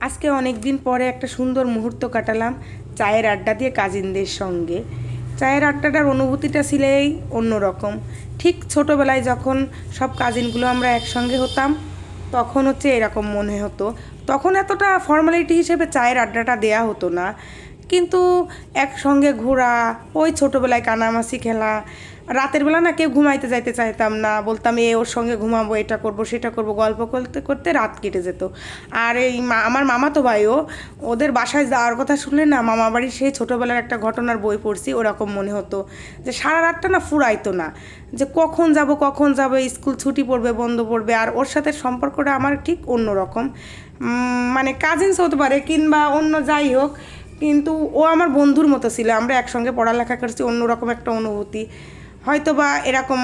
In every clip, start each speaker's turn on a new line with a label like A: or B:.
A: আজকে অনেক দিন পরে একটা সুন্দর মুহূর্ত কাটালাম চায়ের আড্ডা দিয়ে কাজিনদের সঙ্গে। চায়ের আড্ডাটার অনুভূতিটা ছিলেই অন্যরকম। ঠিক ছোটোবেলায় যখন সব কাজিনগুলো আমরা একসঙ্গে হতাম, তখন হচ্ছে এরকম মনে হতো। তখন এতটা ফর্মালিটি হিসেবে চায়ের আড্ডাটা দেয়া হতো না। কিন্তু একসঙ্গে ঘোরা, ওই ছোটোবেলায় কানামাসি খেলা রাতের বেলা না কেউ ঘুমাইতে যাইতে চাইতাম না। বলতাম এ ওর সঙ্গে ঘুমাবো এটা করব সেটা করব। গল্প করতে করতে রাত কেটে যেত। আর এই আমার মামা তো ভাইও ওদের বাসায় যাওয়ার কথা শুনলে না মামা বাড়ির সেই ছোটোবেলার একটা ঘটনার বই পড়ছি ওরকম মনে হতো। যে সারা রাতটা না ফুরাইতো না। যে কখন যাব কখন যাব স্কুল ছুটি পড়বে বন্ধ পড়বে আর ওর সাথে সম্পর্কটা আমার ঠিক অন্যরকম। উম, মানে কাজিনস হতে পারে কিংবা অন্য যাই হোক কিন্তু ও আমার বন্ধুর মতো ছিল। আমরা একসঙ্গে পড়ালেখা করছি অন্যরকম একটা অনুভূতি। হয়তো বা এরকম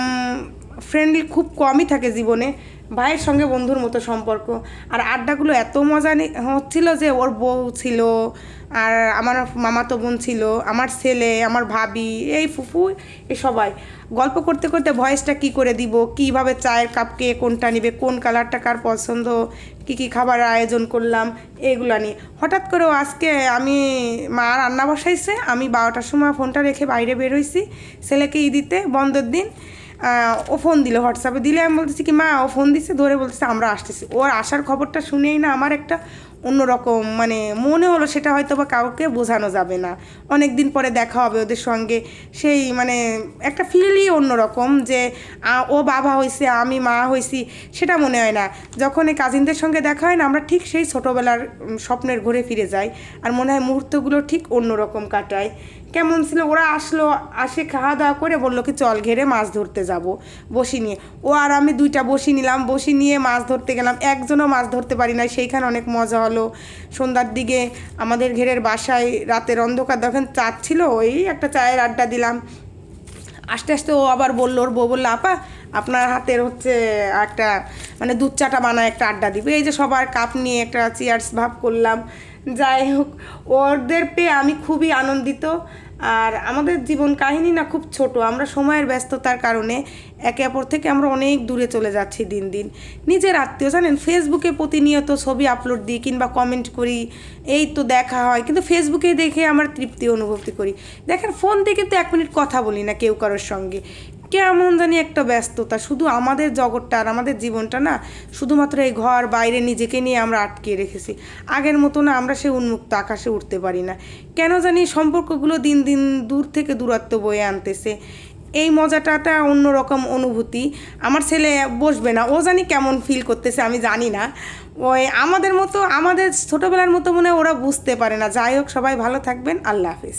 A: ফ্রেন্ডলি খুব কমই থাকে জীবনে। ভাইয়ের সঙ্গে বন্ধুর মতো সম্পর্ক। আর আড্ডাগুলো এত মজা হচ্ছিল যে ওর বউ ছিল, আর আমার মামাতো বোন ছিল, আমার ছেলে, আমার ভাবি, এই ফুফু এ সবাই। গল্প করতে করতে ভয়েসটা কি করে দিব, কীভাবে চায়ের কাপ কে কোনটা নিবে, কোন কালারটা কার পছন্দ, কি কি খাবার আয়োজন করলাম, এগুলা নিয়ে। হঠাৎ করেও আজকে আমি মা রান্না বসাইছে, আমি বারোটার সময় ফোনটা রেখে বাইরে বেরোইছি ছেলেকে ই দিতে, বন্ধের দিন। ও ফোন দিল হোয়াটসঅ্যাপে দিলে আমি বলতেছি কি, মা, ও ফোন দিচ্ছে ধরে বলতেছে আমরা আসতেছি। ওর আসার খবরটা শুনেই না আমার একটা অন্যরকম মানে মনে হলো সেটা হয়তো বা কাউকে বোঝানো যাবে না। অনেক দিন পরে দেখা হবে ওদের সঙ্গে। সেই মানে একটা ফিলই অন্যরকম যে ও বাবা হয়েছে আমি মা হয়েছি সেটা মনে হয় না। যখন এই কাজিনদের সঙ্গে দেখা হয় না, আমরা ঠিক সেই ছোটোবেলার স্বপ্নের ঘুরে ফিরে যাই। আর মনে হয় মুহূর্তগুলো ঠিক অন্যরকম কাটায়। কেমন ছিল, ওরা আসলো, আসে খাওয়া দাওয়া করে বলল কি, চল ঘেরে মাছ ধরতে যাব, বসি নিয়ে। ও আর আমি দুইটা বসি নিলাম, বসি নিয়ে মাছ ধরতে গেলাম। একজনও মাছ ধরতে পারি না সেইখানে অনেক মজা হলো। সন্ধ্যার দিকে আমাদের ঘেরের বাসায় রাতের অন্ধকার, দেখেন চাঁদ ছিল, ওই একটা চায়ের আড্ডা দিলাম। আস্তে আস্তে ও আবার বলল, ওর বউ বলল, আপা, আপনার হাতের হচ্ছে একটা মানে দুধ চাটা বানায় একটা আড্ডা দিবে। এই যে সবার কাপ নিয়ে একটা চেয়ার্স ভাব করলাম। যাই হোক, ওদের পেয়ে আমি খুবই আনন্দিত। আর আমাদের জীবন কাহিনী না খুব ছোট, আমরা সময়ের ব্যস্ততার কারণে একে অপর থেকে আমরা অনেক দূরে চলে যাচ্ছি দিন দিন। নিজের আত্মীয়, জানেন ফেসবুকে প্রতিনিয়ত ছবি আপলোড দিই কিংবা কমেন্ট করি, এই তো দেখা হয়, কিন্তু ফেসবুকে দেখে আমার তৃপ্তি অনুভূতি করি। দেখেন ফোন থেকে তো এক মিনিট কথা বলি না কেউ কারোর সঙ্গে। কেমন জানি একটা ব্যস্ততা। শুধু আমাদের জগৎটা আর আমাদের জীবনটা না, শুধুমাত্র এই ঘর, বাইরে নিজেকে নিয়ে আমরা আটকে রেখেছি। আগের মতো না, আমরা সে উন্মুক্ত আকাশে উঠতে পারি না। কেন জানি সম্পর্কগুলো দিন দিন দূর থেকে দূরত্ব বয়ে আনতেছে। এই মজাটাটা অন্যরকম অনুভূতি। আমার ছেলে বসবে না, ও জানি কেমন ফিল করতেছে, আমি জানি না। ওই আমাদের মতো, আমাদের ছোটোবেলার মতো মনে ওরা বুঝতে পারে না। যাই হোক, সবাই ভালো থাকবেন, আল্লাহ হাফিজ।